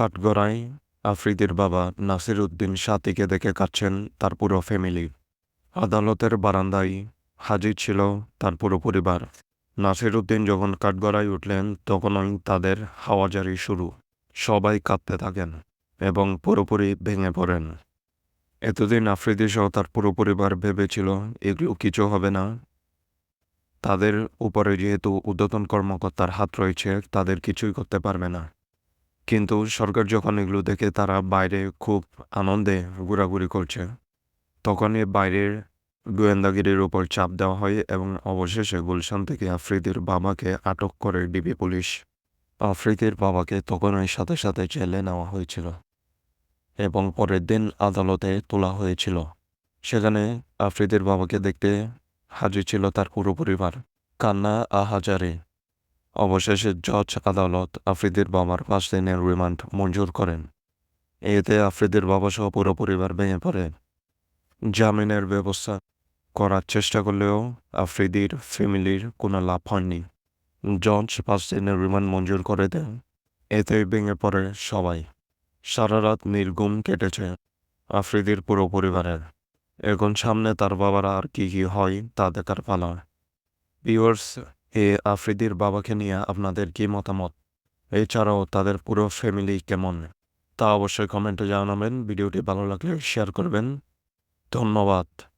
কাঠগড়ায় আফ্রিদির বাবা নাসির উদ্দিন সাতিকে দেখে কাঁদছেন তার পুরো ফ্যামিলি। আদালতের বারান্দায় হাজির ছিল তার পুরো পরিবার। নাসির উদ্দিন যখন কাঠগড়ায় উঠলেন, তখনই তাদের হাওয়াজারি শুরু। সবাই কাঁদতে থাকেন এবং পুরোপুরি ভেঙে পড়েন। এতদিন আফ্রিদি সহ তার পুরো পরিবার ভেবেছিল, এগুলো কিছু হবে না। তাদের উপরে যেহেতু ঊর্ধ্বতন কর্মকর্তার হাত রয়েছে, তাদের কিছুই করতে পারবে না। কিন্তু সরকার যখন এগুলো দেখে তারা বাইরে খুব আনন্দে ঘোরাঘুরি করছে, তখনই বাইরের গোয়েন্দাগিরির ওপর চাপ দেওয়া হয় এবং অবশেষে গুলশান থেকে আফ্রিদির বাবাকে আটক করে ডিবি পুলিশ। আফ্রিদির বাবাকে তখনই সাথে সাথে জেলে নেওয়া হয়েছিল এবং পরের দিন আদালতে তোলা হয়েছিল। সেখানে আফ্রিদির বাবাকে দেখতে হাজির ছিল তার পুরো পরিবার। কান্না আহাজারে অবশেষে জজ আদালত আফ্রিদির বাবার পাঁচ দিনের রিমান্ড মঞ্জুর করেন। এতে আফ্রিদির বাবা সহ পুরো পরিবার ভেঙে পড়ে। জামিনের ব্যবস্থা করার চেষ্টা করলেও আফ্রিদির ফ্যামিলির কোনো লাভ হয়নি। জজ পাঁচ দিনের রিমান্ড মঞ্জুর করে দেন। এতে ভেঙে পড়ে সবাই। সারা রাত নির্গুম কেটেছে আফ্রিদির পুরো পরিবারের। এখন সামনে তার বাবার আর কি কি হয় তা দেখার পালা। ভিউয়ার্স এ আফ্রিদির বাবাকে নিয়ে আপনাদের কি মতামত? এছাড়াও তাদের পুরো ফ্যামিলি কেমন? তা অবশ্যই কমেন্টে জানাবেন। ভিডিওটি ভালো লাগলে শেয়ার করবেন। ধন্যবাদ।